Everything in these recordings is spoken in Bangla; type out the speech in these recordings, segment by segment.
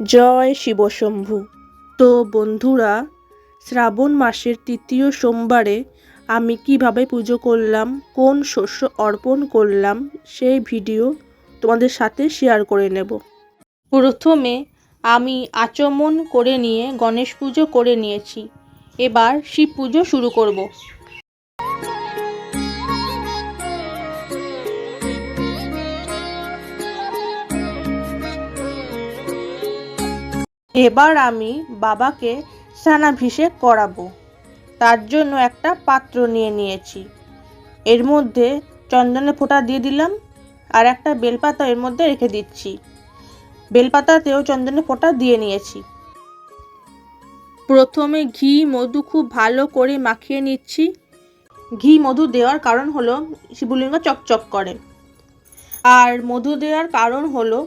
জয় শিবশম্ভু। তো বন্ধুরা, শ্রাবণ মাসের তৃতীয় সোমবারে আমি কীভাবে পুজো করলাম, কোন শস্য অর্পণ করলাম, সেই ভিডিও তোমাদের সাথে শেয়ার করে নেব। প্রথমে আমি আচমন করে নিয়ে গণেশ পুজো করে নিয়েছি। এবার শিব পুজো শুরু করব। এবার আমি বাবাকে স্নানাভিষেক করাবো। তার জন্য একটা পাত্র নিয়ে নিয়েছি। এর মধ্যে চন্দনের ফোঁটা দিয়ে দিলাম আর একটা বেলপাতা এর মধ্যে রেখে দিচ্ছি। বেলপাতাতেও চন্দনের ফোঁটা দিয়ে নিয়েছি। প্রথমে ঘি, মধু খুব ভালো করে মাখিয়ে নিচ্ছি। ঘি, মধু দেওয়ার কারণ হলো শিবলিঙ্গ চকচক করে। আর মধু দেওয়ার কারণ হলো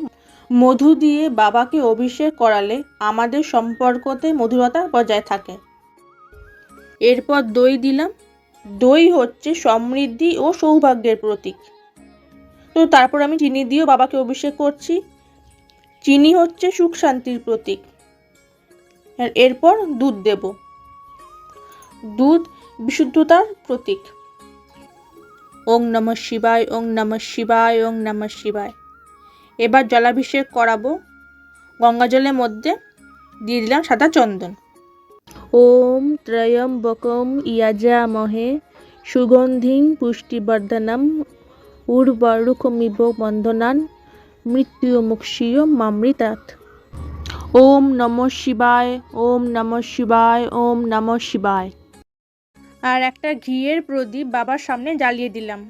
মধু দিয়ে বাবাকে অভিষেক করালে আমাদের সম্পর্কতে মধুরতা বজায় থাকে। এরপর দই দিলাম। দই হচ্ছে সমৃদ্ধি ও সৌভাগ্যের প্রতীক। তো তারপর আমি চিনি দিয়েও বাবাকে অভিষেক করছি। চিনি হচ্ছে সুখ শান্তির প্রতীক। আর এরপর দুধ দেব। দুধ বিশুদ্ধতার প্রতীক। ওং নম শিবায়, ওং নম শিবায়, ওং নম শিবায়। এবার জলাভিষেক করাবো। গঙ্গা জলের মধ্যে দিয়ে দিলাম সাদা চন্দন। ওম ত্রয়ম্বকম ইয়াজামহে সুগন্ধিং পুষ্টিবর্ধনম উর্বরুকমিব বন্ধনান মৃত্যু মৃত্যুমুক্ষীয় মামৃতাৎ। ওম নম শিবায় ওম নম শিবায় ওম নম শিবায়। আর একটা ঘিয়ের প্রদীপ বাবার সামনে জ্বালিয়ে দিলাম।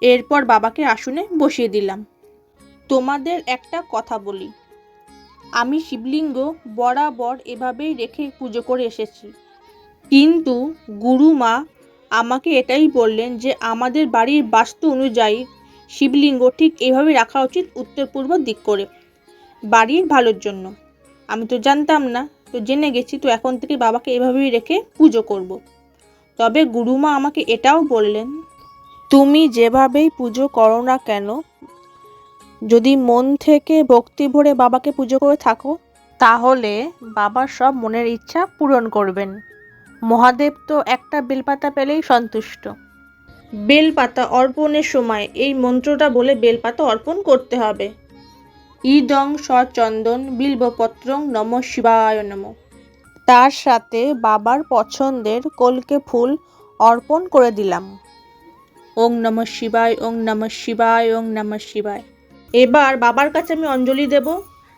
এরপর বাবাকে আসনে বসিয়ে দিলাম। তোমাদের একটা কথা বলি। আমি শিবলিঙ্গ বরাবর এভাবেই রেখে পুজো করে এসেছি। কিন্তু গুরুমা আমাকে এটাই বললেন যে, আমাদের বাড়ির বাস্তু অনুযায়ী শিবলিঙ্গ ঠিক এভাবে রাখা উচিত উত্তর পূর্ব দিক করে। বাড়ির ভালোর জন্য। আমি তো জানতাম না, তো জেনে গেছি, তো এখন থেকে বাবাকে এভাবেই রেখে পুজো করব। তবে গুরুমা আমাকে এটাও বললেন, তুমি যেভাবেই পুজো করো না কেন যদি মন থেকে ভক্তি ভরে বাবাকে পুজো করে থাকো তাহলে বাবার সব মনের ইচ্ছা পূরণ করবেন। মহাদেব তো একটা বেলপাতা পেলেই সন্তুষ্ট। বেলপাতা অর্পণের সময় এই মন্ত্রটা বলে বেলপাতা অর্পণ করতে হবে। ইদং সচন্দন বিল্বপত্রং নম শিবায় নম। তার সাথে বাবার পছন্দের কলকে ফুল অর্পণ করে দিলাম। ওং নম শিবায় ওং নম শিবায় ওং নম শিবায়। এবার বাবার কাছে আমি অঞ্জলি দেব।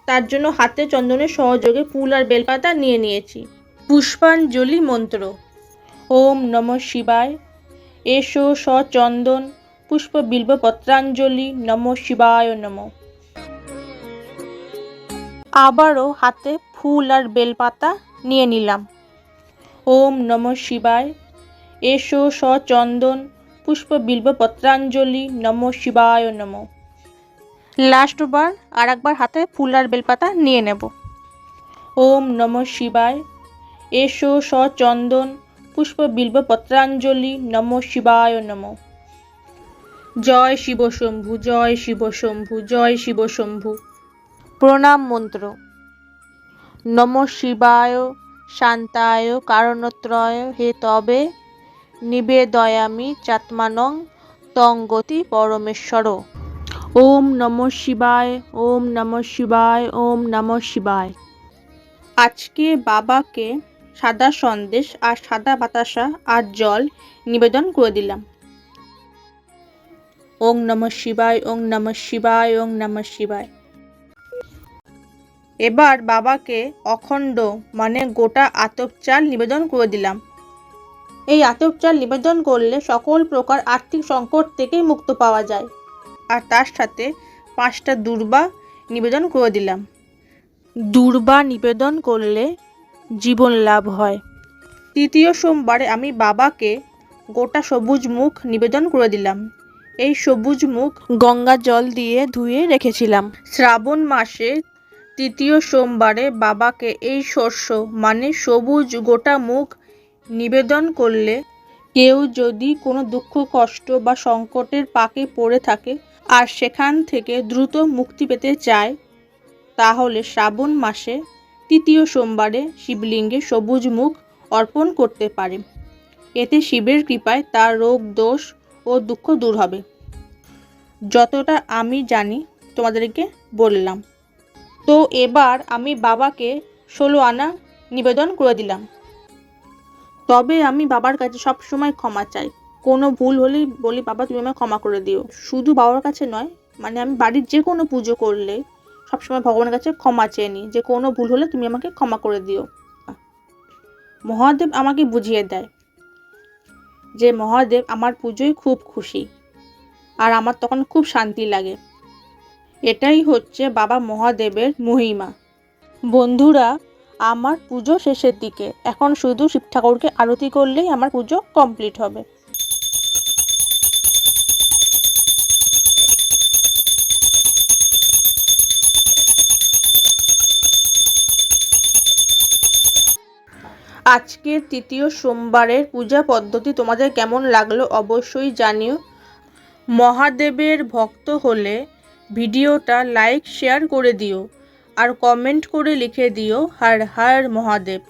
তার জন্য হাতে চন্দনের সহযোগে ফুল আর বেলপাতা নিয়ে নিয়েছি। পুষ্পাঞ্জলি মন্ত্র। ওম নম শিবায়। এসো সচন্দন। পুষ্প বিল্ব পত্রাঞ্জলি। নম শিবায় নম। আবারও হাতে ফুল আর বেলপাতা নিয়ে নিলাম। ওম নম শিবায়। এসো সচন্দন। পুষ্প বিল্ব পত্রাঞ্জলি। নম শিবায় নম। লাস্টবার আর একবার হাতে ফুল আর বেলপাতা নিয়ে নেব। ওম নম শিবায়। এসো সচন্দন পুষ্প বিল্ব পত্রাঞ্জলি নম শিবায় নম। জয় শিব শম্ভু, জয় শিব শম্ভু, জয় শিব শম্ভু। প্রণাম মন্ত্র। নম শিবায়, শান্তায়, কারণত্রয়, হে তবে নিবেদয়ামি চাত্মানং তঙ্গতি পরমেশ্বর। ওম নম শিবায়, ওম নম শিবায়, ওম নম শিবায়। আজকে বাবাকে সাদা সন্দেশ আর সাদা বাতাসা আর জল নিবেদন করে দিলাম। ওং নম শিবায় ওং নম শিবায় ওং নম শিবায়। এবার বাবাকে অখণ্ড মানে গোটা আতপ চাল নিবেদন করে দিলাম। এই আতপ চাল নিবেদন করলে সকল প্রকার আর্থিক সংকট থেকে মুক্ত পাওয়া যায়। আর তার সাথে পাঁচটা দুর্বা নিবেদন করে দিলাম। দুর্বা নিবেদন করলে জীবন লাভ হয়। তৃতীয় সোমবারে আমি বাবাকে গোটা সবুজ মুখ নিবেদন করে দিলাম। এই সবুজ মুখ গঙ্গা জল দিয়ে ধুয়ে রেখেছিলাম। শ্রাবণ মাসে তৃতীয় সোমবারে বাবাকে এই শস্য মানে সবুজ গোটা মুখ নিবেদন করলে কেউ যদি কোনো দুঃখ, কষ্ট বা সংকটের পাকে পড়ে থাকে আর সেখান থেকে দ্রুত মুক্তি পেতে চায়, তাহলে শ্রাবণ মাসে তৃতীয় সোমবারে শিবলিঙ্গে সবুজ মুখ অর্পণ করতে পারে। এতে শিবের কৃপায় তার রোগ, দোষ ও দুঃখ দূর হবে। যতটা আমি জানি, তোমাদেরকে বললাম। তো এবার আমি বাবাকে ষোলো আনা নিবেদন করে দিলাম। তবে আমি বাবার কাছে সব সময় ক্ষমা চাই। কোনো ভুল হলেই বলি, বাবা, তুমি আমায় ক্ষমা করে দিও। শুধু বাবার কাছে নয় মানে আমি বাড়ির যে কোনো পুজো করলে সবসময় ভগবানের কাছে ক্ষমা চেয়ে নিই, যে কোনো ভুল হলে তুমি আমাকে ক্ষমা করে দিও। মহাদেব আমাকে বুঝিয়ে দেয় যে, মহাদেব, আমার পুজোয় খুব খুশি আর আমার তখন খুব শান্তি লাগে। এটাই হচ্ছে বাবা মহাদেবের মহিমা। বন্ধুরা, আমার পুজো শেষের দিকে। এখন শুধু শিব ঠাকুরকে আরতি করলেই আমার পুজো কমপ্লিট হবে। আজকের তৃতীয় সোমবারের পূজা পদ্ধতি তোমাদের কেমন লাগল অবশ্যই জানিও। মহাদেবের ভক্ত হলে ভিডিওটা লাইক, শেয়ার করে দিও। আর কমেন্ট করে লিখে দিও, হর হর মহাদেব।